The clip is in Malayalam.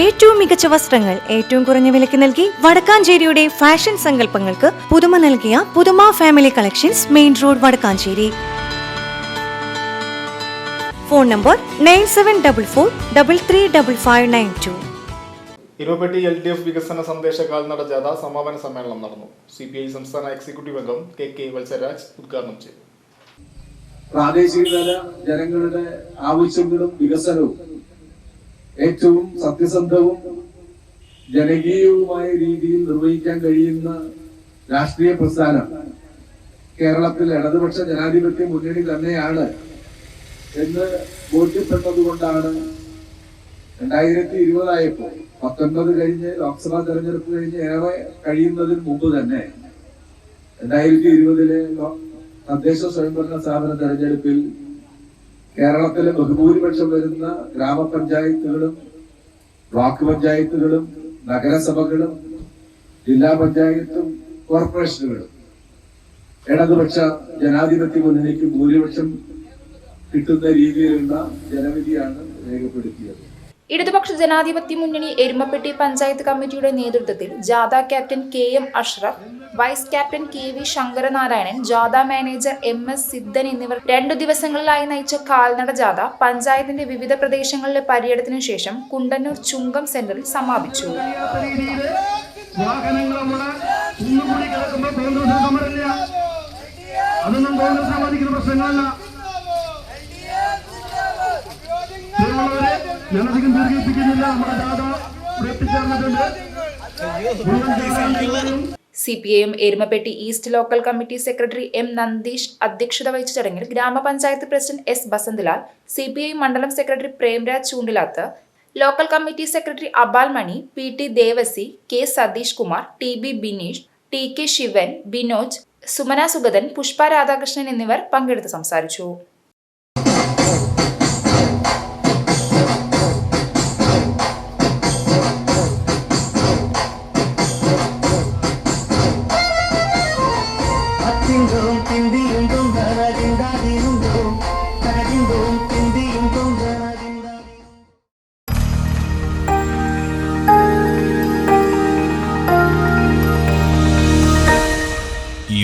ഏറ്റവും മികച്ച വസ്ത്രങ്ങൾ ഏറ്റവും കുറഞ്ഞ വിലയ്ക്ക് നൽകി വടക്കാഞ്ചേരിയുടെ ഫാഷൻ സങ്കല്പങ്ങൾക്ക് പുതുമ നൽകിയ പുതുമ family collections main road Vadakkanchery. Phone number nine seven double four double three double five nine two Erumapetty L D F വികസന സന്ദേശ കാൽനട ജാഥ സമാപന സമ്മേളനം നടന്നു. സി പി ഐ സംസ്ഥാന എക്സിക്യൂട്ടീവ് അംഗം കെ കെ വത്സരാജ് ഉദ്ഘാടനം ചെയ്തു. പ്രാദേശിക തല ജനങ്ങളുടെ ആവശ്യങ്ങളും വികസനവും ഏറ്റവും സത്യസന്ധവും ജനകീയവുമായ രീതിയിൽ നിർവഹിക്കാൻ കഴിയുന്ന രാഷ്ട്രീയ പ്രസ്ഥാനം കേരളത്തിൽ ഇടതുപക്ഷ ജനാധിപത്യ മുന്നണി തന്നെയാണ് എന്ന് ബോധ്യപ്പെട്ടത് കൊണ്ടാണ് രണ്ടായിരത്തി ഇരുപതായപ്പോൾ പത്തൊൻപത് കഴിഞ്ഞ് ലോക്സഭാ തെരഞ്ഞെടുപ്പ് കഴിഞ്ഞ് ഏറെ കഴിയുന്നതിന് മുമ്പ് തന്നെ രണ്ടായിരത്തി ഇരുപതിലെ തദ്ദേശ സ്വയംഭരണ സ്ഥാപന തെരഞ്ഞെടുപ്പിൽ കേരളത്തിലെ ബഹുഭൂരിപക്ഷം വരുന്ന ഗ്രാമപഞ്ചായത്തുകളും ബ്ലോക്ക് പഞ്ചായത്തുകളും നഗരസഭകളും ജില്ലാ പഞ്ചായത്തും കോർപ്പറേഷനുകളും. ഇടതുപക്ഷ ജനാധിപത്യ മുന്നണിക്ക് ഭൂരിപക്ഷം കിട്ടുന്ന രീതിയിലുള്ള ജനവിധിയാണ് രേഖപ്പെടുത്തിയത്. ഇടതുപക്ഷ ജനാധിപത്യ മുന്നണി എരുമപ്പെട്ടി പഞ്ചായത്ത് കമ്മിറ്റിയുടെ നേതൃത്വത്തിൽ ജാഥ captain K M Ashraf vice captain K V Sankaranarayanan ജാഥ മാനേജർ എം എസ് സിദ്ധൻ എന്നിവർ രണ്ടു ദിവസങ്ങളിലായി നയിച്ച കാൽനട ജാഥ പഞ്ചായത്തിന്റെ വിവിധ പ്രദേശങ്ങളിലെ പര്യടനത്തിനു ശേഷം കുണ്ടന്നൂർ ചുങ്കം സെന്ററിൽ സമാപിച്ചു. അതൊന്നും കോൺഗ്രസ് സമ്മതിക്കുന്ന പ്രശ്നങ്ങളല്ല ഞാനധികം ദീർഘിപ്പിക്കുന്നില്ല നമ്മുടെ ജാഥ ജാഥാംഗങ്ങളും C P I M Erumapetty east local committee secretary M Nandeesh അധ്യക്ഷത വഹിച്ച ചടങ്ങിൽ ഗ്രാമപഞ്ചായത്ത് president S Basanthlal C P I മണ്ഡലം secretary Premraj Choondilath local committee secretary Abal Mani P T Devasi K Satheesh Kumar T B Bineesh T K Shivan Binoj Sumana Sugathan Pushpa Radhakrishnan എന്നിവർ പങ്കെടുത്ത് സംസാരിച്ചു.